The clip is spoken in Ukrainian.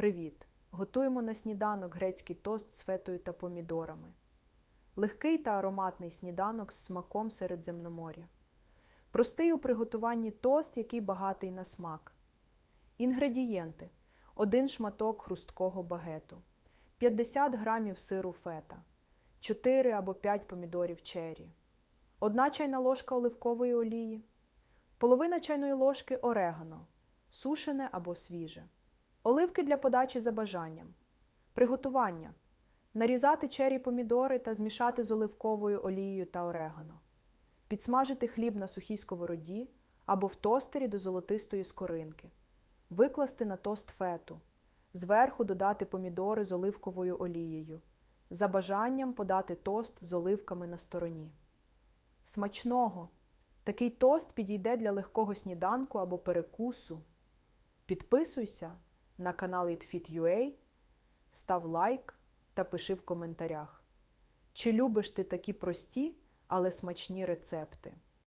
Привіт! Готуємо на сніданок грецький тост з фетою та помідорами. Легкий та ароматний сніданок з смаком Середземноморя. Простий у приготуванні тост, який багатий на смак. Інгредієнти: 1 шматок хрусткого багету, 50 грамів сиру фета, 4 або 5 помідорів чері, 1 чайна ложка оливкової олії, половина чайної ложки орегано, сушене або свіже. Оливки для подачі за бажанням. Приготування. Нарізати чері помідори та змішати з оливковою олією та орегано. Підсмажити хліб на сухій сковороді або в тостері до золотистої скоринки. Викласти на тост фету. Зверху додати помідори з оливковою олією. За бажанням подати тост з оливками на стороні. Смачного! Такий тост підійде для легкого сніданку або перекусу. Підписуйся на канал ItFit.ua, став лайк та пиши в коментарях. Чи любиш ти такі прості, але смачні рецепти?